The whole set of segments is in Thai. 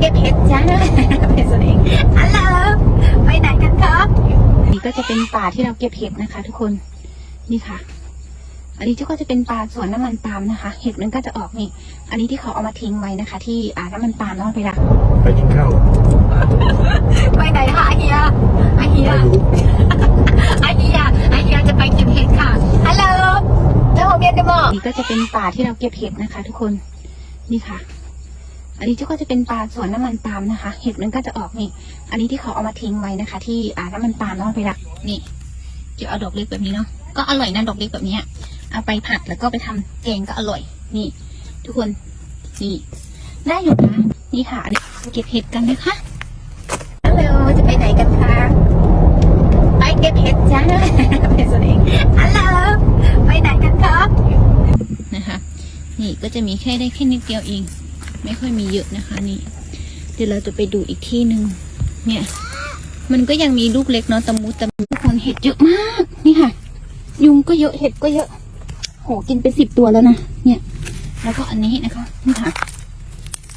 เก็บเห็ดจ้าเป็นสนิงฮัลโหลไปไหนกันครับนี่ก็จะเป็นป่าที่เราเก็บเห็ดนะคะ ทุกคนนี่ค่ะ อันนี้ก็จะเป็นปลาสวนน้ำมันปาล์มนะคะ เห็ดมันก็จะออกนี่ อันนี้ที่เขาเอามาทิ้งไว้นะคะ ที่อ่าน้ำมันปาล์มแล้วเอาไปละไปกินข้าวไปไหนคะอาเฮียอาเฮียไม่รู้อาเฮียอาเฮียจะไปเก็บเห็ดค่ะฮัลโหลเจ้าของเบียนจะบอกนี่ก็จะเป็นป่าที่เราเก็บเห็ดนะคะ ทุกคนนี่ค่ะ อันนี้ก็จะเป็นปลาสวนน้ำมันปาล์มนะคะ เห็ดมันก็จะออกนี่ อันนี้ที่เขาเอามาทิ้งไว้นะคะ ที่อ่าน้ำมันปาล์มแล้วเอาไปละนี่จะเอาดอกเล็กแบบนี้เนาะก็อร่อยนะดอกเล็กแบบเนี้ยเอาไปผัดแล้วก็ไปทำแกงก็อร่อย นี่ ทุกคนนี่ได้อยู่นะนี่ค่ะเดี๋ยวเก็บเห็ดกันนะคะฮัลโหลจะไปไหนกันคะไปเก็บเห็ดจ้าเป็นสนิงฮัลโหลไปไหนกันครับนะคะ นี่ก็จะมีแค่ได้แค่นิดเดียวเอง ไม่ค่อยมีเยอะนะคะนี่ เดี๋ยวเราจะไปดูอีกที่หนึ่งเนี่ย มันก็ยังมีลูกเล็กเนาะตะมุตะมิทุกคนเห็ดเยอะมากนี่ค่ะ ยุงก็เยอะเห็ดก็เยอะโหกินไปสิบตัวแล้วนะเนี่ย แล้วก็อันนี้นะคะนี่ค่ะ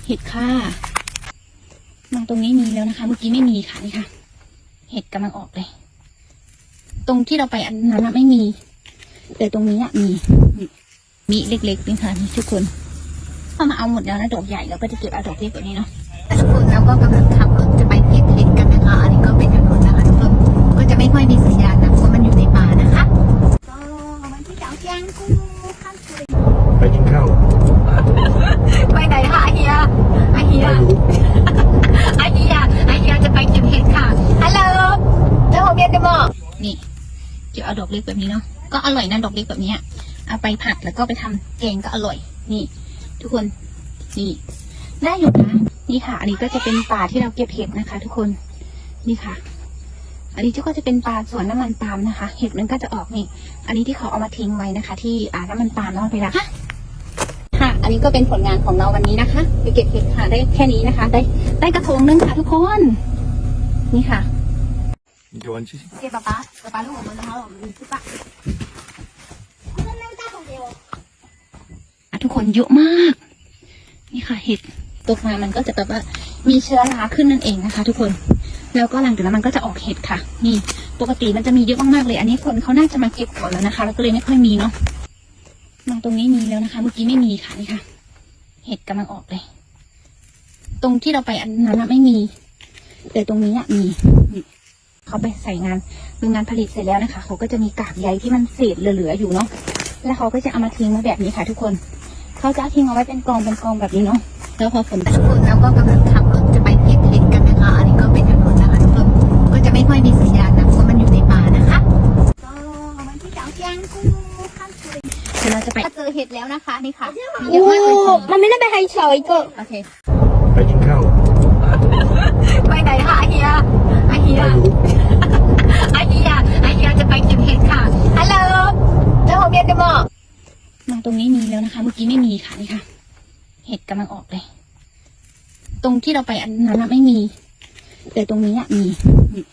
เห็ดค่ะมาตรงนี้มีแล้วนะคะ เมื่อกี้ไม่มีค่ะนี่ค่ะ เห็ดกำลังออกเลย ตรงที่เราไปอันนั้นไม่มี แต่ตรงนี้มี มีเล็กๆนี่ค่ะนี่ทุกคน พอมาเอาหมดแล้วนะดอกใหญ่เราก็จะเก็บเอาดอกเล็กกว่านี้เนาะทุกคนเราก็กำลังขับรถจะไปเก็บเห็ดกันนะคะอันนี้ก็เป็นถนนนะคะทุกคนก็จะไม่ค่อยมีสัญญาณนะเพราะมันอยู่ในป่านะคะก็วันที่สองเที่ยงกูข้ามคืนไปกินข้าวไปไหนคะอาเฮียอาเฮียไม่รู้อาเฮียอาเฮียจะไปเก็บเห็ดค่ะฮัลโหลเจ้าของเบียนจะบอกนี่จะเอาดอกเล็กแบบนี้เนาะก็อร่อยนะดอกเล็กแบบเนี้ยเอาไปผัดแล้วก็ไปทำแกงก็อร่อยนี่ ทุกคนนี่ได้อยู่นะนี่ค่ะ อันนี้ก็จะเป็นป่าที่เราเก็บเห็ดนะคะ ทุกคนนี่ค่ะ อันนี้ก็จะเป็นปลาสวนน้ำมันปาล์มนะคะ เห็ดมันก็จะออกนี่อันนี้ที่เขาเอามาทิ้งไว้นะคะ ที่อ่าน้ำมันปาล์มแล้วเอาไปละค่ะค่ะ อันนี้ก็เป็นผลงานของเราวันนี้นะคะไปเก็บเห็ดค่ะ ได้แค่นี้นะคะ ได้ได้กระทงนึงค่ะทุกคน นี่ค่ะโยนชิเก็บป๊าป๊าป๊าป๊าลูกมันนะคะมันคือปะ ทุกคนเยอะมาก นี่ค่ะเห็ดตกมามันก็จะแบบว่ามีเชื้อราขึ้นนั่นเองนะคะ ทุกคน แล้วก็หลังจากนั้นมันก็จะออกเห็ดค่ะ นี่ปกติมันจะมีเยอะมากๆเลย อันนี้คนเขาน่าจะมาเก็บก่อนแล้วนะคะ แล้วก็เลยไม่ค่อยมีเนาะมาตรงนี้มีแล้วนะคะ เมื่อกี้ไม่มีค่ะนี่ค่ะ เห็ดกำลังออกเลย ตรงที่เราไปอันนั้นไม่มี แต่ตรงนี้อะมีเขาไปใส่งานโรงงานผลิตเสร็จแล้วนะคะ เขาก็จะมีกากใยที่มันเศษเหลือๆอยู่เนาะ แล้วเขาก็จะเอามาทิ้งไว้แบบนี้ค่ะ ทุกคน เขาจะเอาทิ้งเอาไว้เป็นกองเป็นกองแบบนี้เนาะแล้วพอฝนตกทุกคนเราก็กำลังขับรถจะไปเก็บเห็ดกันนะคะ อันนี้ก็เป็นถนนนะคะทุกคนก็จะไม่ค่อยมีสัญญาณนะเพราะมันอยู่ในป่านะคะก็วันที่สองเที่ยงกูข้ามคืนเดี๋ยวเราจะไปเจอเห็ดแล้วนะคะนี่ค่ะมีเยอะมากเลยมันไม่ได้ไปให้เฉยก็โอเคไปกินข้าวไปไหนคะอาเฮียอาเฮีย ไม่รู้ อาเฮียอาเฮียจะไปเก็บเห็ดค่ะ ฮัลโหลเจ้าของเบียนจะบอกมา ตรงนี้มีแล้วนะคะ เมื่อกี้ไม่มีค่ะนี่ค่ะ เห็ดกำลังออกเลย ตรงที่เราไปอันนั้นอะไม่มี แต่ตรงนี้อะมีนี่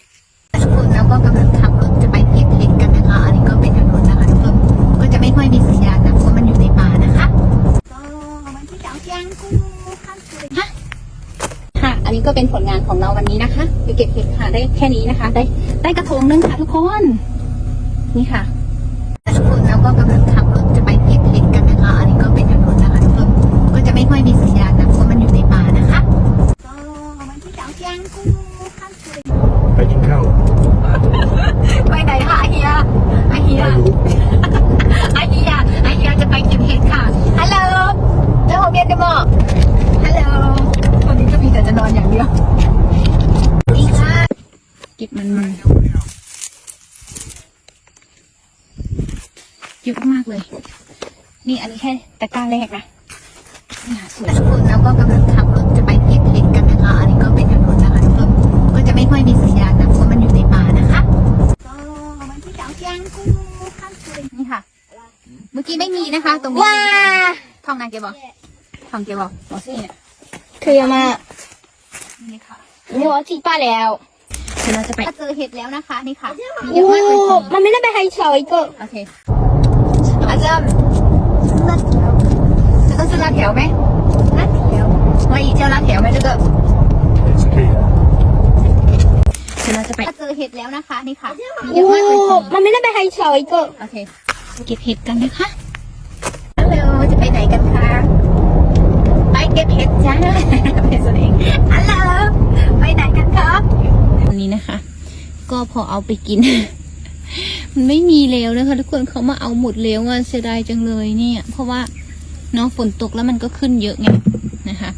ทุกคนเราก็กำลังขับรถจะไปเก็บเห็ดกันนะคะ อันนี้ก็เป็นถนนนะคะทุกคนก็จะไม่ค่อยมีสัญญาณนะเพราะมันอยู่ในป่านะคะก็วันที่สองเที่ยงกูข้ามคืนฮะค่ะ อันนี้ก็เป็นผลงานของเราวันนี้นะคะไปเก็บเห็ดค่ะได้แค่นี้นะคะ ได้ได้กระทงนึงค่ะทุกคน นี่ค่ะทุกคนเราก็กำลังขับ ค่อยมีสัญญาณนะเพราะมันอยู่ในป่านะคะก็วันที่สองเที่ยงกูข้ามคืนไปกินข้าวไปไหนคะอาเฮียอาเฮียไม่รู้อาเฮียอาเฮียจะไปเก็บเห็ดค่ะฮัลโหลเจ้าของเบียนจะบอกฮัลโหลคนนี้ก็มีแต่จะนอนอย่างเดียวนี่ค่ะเก็บมันมันเยอะมากเลย นี่อันนี้แค่ตะกร้าแรกนะนี่ค่ะสวย ทุกคนเราก็กำลังขับรถจะไปเก็บเห็ดกันนะคะ อันนี้ก็เป็นถนนนะคะทุกคนก็จะไม่ค่อยมีสัญญาณนะเพราะมันอยู่ในป่านะคะก็วันที่สองเที่ยงกูข้ามคืนนี่ค่ะ เมื่อกี้ไม่มีนะคะ ตรงนี้ว้าทองนางเกบอกทองเกบอกหมอซี่เนี่ยคือยังมานี่ค่ะหัวที่ป้าแล้วเดี๋ยวเราจะไปเจอเห็ดแล้วนะคะนี่ค่ะมีเยโอ้อะมากเลยมันไม่ได้ไปให้เฉยก็โอเคอาจารย์ 吃辣条没？辣条。我姨叫辣条没？这个。ถ้าเจอเห็ดแล้วนะคะ นี่ค่ะเอะมันไม่ได้ไปไฮเฉยก็โอเคเก็บเห็ดกันนะคะฮัลโหลจะไปไหนกันคะไปเก็บเห็ดจ้าเป็นสนิงฮัลโหลไปไหนกันครับวันนี้นะคะ ก็พอเอาไปกินมันไม่มีแล้วนะคะทุกคนเขามาเอาหมดแล้วอะเสียดายจังเลยเนี่ย เพราะว่า เนาะฝนตกแล้วมันก็ขึ้นเยอะไงนะคะ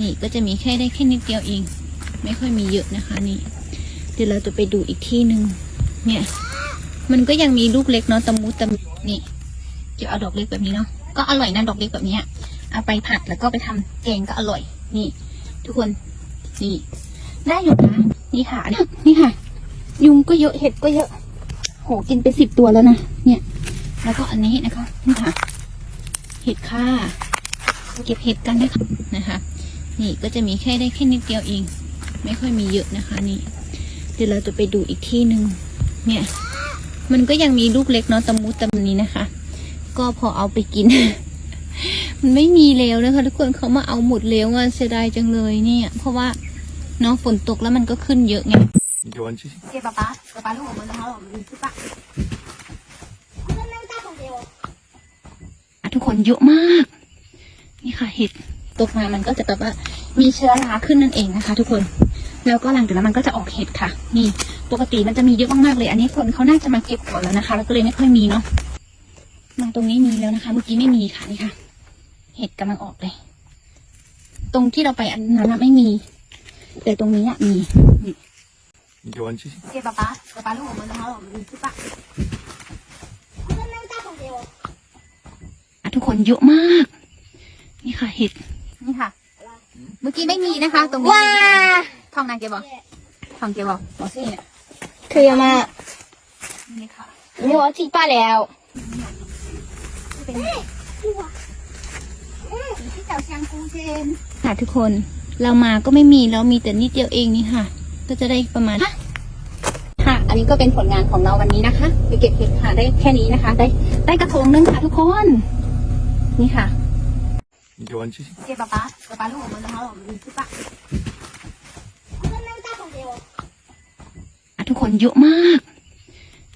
นี่ก็จะมีแค่ได้แค่นิดเดียวเอง ไม่ค่อยมีเยอะนะคะ นี่ เดี๋ยวเราจะไปดูอีกที่หนึ่งเนี่ย มันก็ยังมีลูกเล็กเนาะตะมุตะมินี่จะเอาดอกเล็กแบบนี้เนาะก็อร่อยนะดอกเล็กแบบนี้เอาไปผัดแล้วก็ไปทำแกงก็อร่อย นี่ ทุกคนนี่ได้อยู่นะนี่ค่ะนนี้นี่ค่ะ ยุงก็เยอะเห็ดก็เยอะ โหกินไปสิบตัวแล้วนะเนี่ย แล้วก็อันนี้นะคะนี่ค่ะ เห็ดค่ะเก็บเห็ดกันนะคะนะคะ นี่ก็จะมีแค่ได้แค่นิดเดียวเอง ไม่ค่อยมีเยอะนะคะ นี่ เดี๋ยวเราจะไปดูอีกที่หนึ่งเนี่ย มันก็ยังมีลูกเล็กเนาะตะมุตะมินะคะ ก็พอเอาไปกิน มันไม่มีแล้วนะคะ ทุกคนเขามาเอาหมดแล้วอ่ะเสียดายจังเลยเนี่ย เพราะว่าเนาะฝนตกแล้วมันก็ขึ้นเยอะไง 你给我去。 เจ๊ป๊าป๊าป๊าป๊าลูกขอ คะมันคือปะทุกคนเยอะมาก นี่ค่ะเห็ดตกมามันก็จะแบบว่า มีเชื้อราขึ้นนั่นเองนะคะ ทุกคน แล้วก็หลังจากนั้นมันก็จะออกเห็ดค่ะ นี่ ปกติมันจะมีเยอะมากๆเลย อันนี้คนเขาน่าจะมาเก็บก่อนแล้วนะคะ แล้วก็เลยไม่ค่อยมีเนาะมาตรงนี้มีแล้วนะคะ เมื่อกี้ไม่มีค่ะนี่ค่ะ เห็ดกำลังออกเลย ตรงที่เราไปอันนั้นอะไม่มี แต่ตรงนี้อะมี 你给我去。 เจ๊ป๊าป๊าป๊าป๊าลูกของมั ทุกคนเยอะมาก นี่ค่ะเห็ดนี่ค่ะ เมื่อกี้ไม่มีนะคะ ตรงนี้ว้าทองนางเกบอกทองเกบอกบอกสิเนี่ยเคยมานี่ค่ะนี่ว่าที่ป้าแล้วหาทนค่ะทุกคนเรามาก็ไม่มีเรามีแต่นิดเดียวเองนี่ค่ะ ก็จะได้ประมาณค่ะ อันนี้ก็เป็นผลงานของเราวันนี้นะคะไปเก็บเห็ดค่ะได้แค่นี้นะคะ ได้ได้กระทงนึงค่ะทุกคน นี่ค่ะ 이원지 เก็บป๊าป๊าป๊าป๊าลูกออกมาแล้วเอมาดูที่ปะอ่ทุกคนเยอะมาก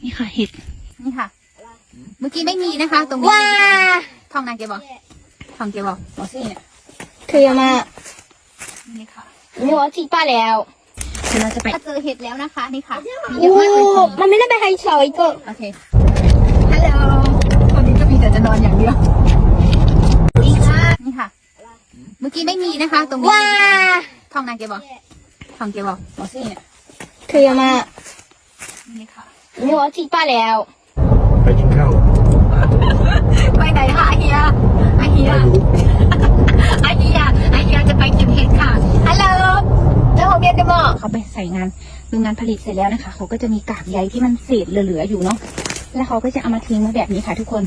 นี่ค่ะเห็ดนี่ค่ะ เมื่อกี้ไม่มีนะคะ ตรงนี้ว้าทองนางเก็บบอกทองเก็บบอกบอกสิเนี่ยคือยามานี่ค่ะนี่ว่าที่ป้าแล้วเดี๋เราจะไป เจอเห็ดแล้วนะคะนี่ค่ะมีอะมันไม่ได้ไปไฮโซอีกโอเคฮัลโหลตอนนี้ก็มีแต่จะนอนอย่างเดียวื่อกี้ไม่มีนะคะ ตรงนี้ว้ทองนางเกบอกทองเกบอกบอกสิเนี่ยเอามานี่ค่ะนี่ว่าที่ป้าแล้ว ไปกินข้าวไปไหนคะเฮียเฮียเฮียเฮียจะไปกินเห็ดค่ะฮัลโหลแล้วเขาเบียนเขาไปใส่งานดูงานผลิตเสร็จแล้วนะคะ เขาก็จะมีกากใยที่มันเศษเหลือๆอยู่เนาะแล้วเขาก็จะเอามาทิ้งไว้แบบนี้ค่ะทุกคน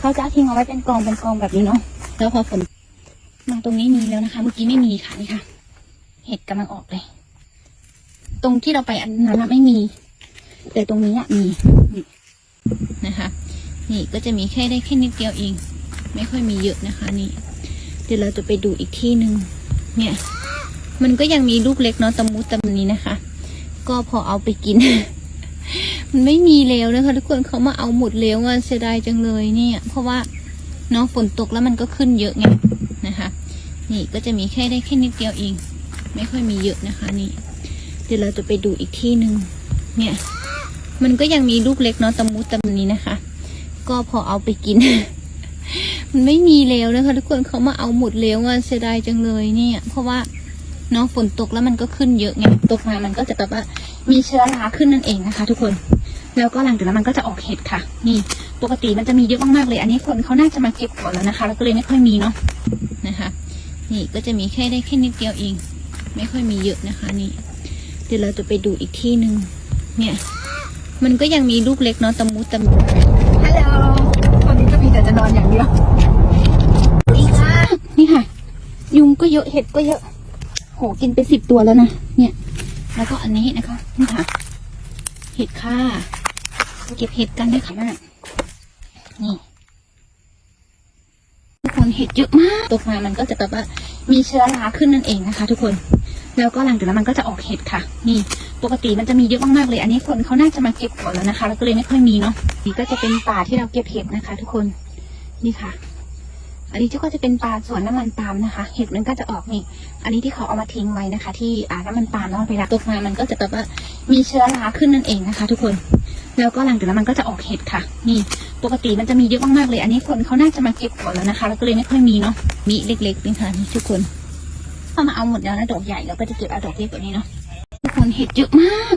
เขาจะทิ้งเอาไว้เป็นกองเป็นกองแบบนี้เนาะแล้วพอฝน มาตรงนี้มีแล้วนะคะ เมื่อกี้ไม่มีค่ะนี่ค่ะ เห็ดกำลังออกเลย ตรงที่เราไปอันนั้นไม่มี แต่ตรงนี้มีนะคะ นี่ก็จะมีแค่ได้แค่นิดเดียวเอง ไม่ค่อยมีเยอะนะคะ นี่ เดี๋ยวเราจะไปดูอีกที่หนึ่งเนี่ย มันก็ยังมีลูกเล็กเนาะตะมุตะมินะคะ ก็พอเอาไปกิน มันไม่มีแล้วนะคะทุกคนเขามาเอาหมดแล้วอะเสียดายจังเลยเนี่ย เพราะว่าเนาะฝนตกแล้วมันก็ขึ้นเยอะไง นี่ก็จะมีแค่ได้แค่นิดเดียวเอง ไม่ค่อยมีเยอะนะคะนี่ เดี๋ยวเราจะไปดูอีกที่หนึ่งเนี่ย มันก็ยังมีลูกเล็กเนาะตะมุตะมินะคะ ก็พอเอาไปกิน มันไม่มีแล้วนะคะทุกคนเขามาเอาหมดแล้วอะเสียดายจังเลยเนี่ย เพราะว่าเนาะฝนตกแล้วมันก็ขึ้นเยอะไงตกมามันก็จะแบบว่ามีเชื้อราขึ้นนั่นเองนะคะ ทุกคนแล้วก็หลังจากนั้นมันก็จะออกเห็ดค่ะ นี่ ปกติมันจะมีเยอะมากๆเลย อันนี้คนเขาน่าจะมาเก็บก่อนแล้วนะคะ แล้วก็เลยไม่ค่อยมีเนาะ นะคะนี่ก็จะมีแค่ได้แค่นิดเดียวเอง ไม่ค่อยมีเยอะนะคะนี่เดี๋ยวเราจะไปดูอีกที่หนึ่งเนี่ย มันก็ยังมีลูกเล็กเนาะตะมุตะมิฮัลโหลคนนี้ก็มีแต่จะนอนอย่างเดียวนี่ค่ะนี่ค่ะ ยุงก็เยอะเห็ดก็เยอะ โหกินไปสิบตัวแล้วนะเนี่ย แล้วก็อันนี้นะคะนี่ค่ะ เห็ดค่ะเก็บเห็ดกันด้วยค่ะแม่นี่ทุกคน เห็ดเยอะมากตกมามันก็จะแบบว่ามีเชื้อราขึ้นนั่นเองนะคะ ทุกคน แล้วก็หลังจากนั้นมันก็จะออกเห็ดค่ะ นี่ปกติมันจะมีเยอะมากๆเลย อันนี้คนเขาน่าจะมาเก็บหมดแล้วนะคะแล้วก็เลยไม่ค่อยมีเนาะนี่ก็จะเป็นป่าที่เราเก็บเห็ดนะคะ ทุกคนนี่ค่ะ อันนี้ก็จะเป็นปลาสวนน้ำมันปาล์มนะคะ เห็ดมันก็จะออกนี่อันนี้ที่เขาเอามาทิ้งไว้นะคะ ที่อ่าน้ำมันปาล์มเนาะเวลาตกมามันก็จะแบบว่ามีเชื้อราขึ้นนั่นเองนะคะ ทุกคน แล้วก็หลังจากนั้นมันก็จะออกเห็ดค่ะ นี่ปกติมันจะมีเยอะมากๆเลย อันนี้คนเขาน่าจะมาเก็บหมดแล้วนะคะ แล้วก็เลยไม่ค่อยมีเนาะ มีเล็กๆนี่ค่ะนี่ทุกคนพอมาเอาหมดแล้วนะดอกใหญ่เราก็จะเก็บเอาดอกเล็กกว่านี้เนาะ ทุกคนเห็ดเยอะมาก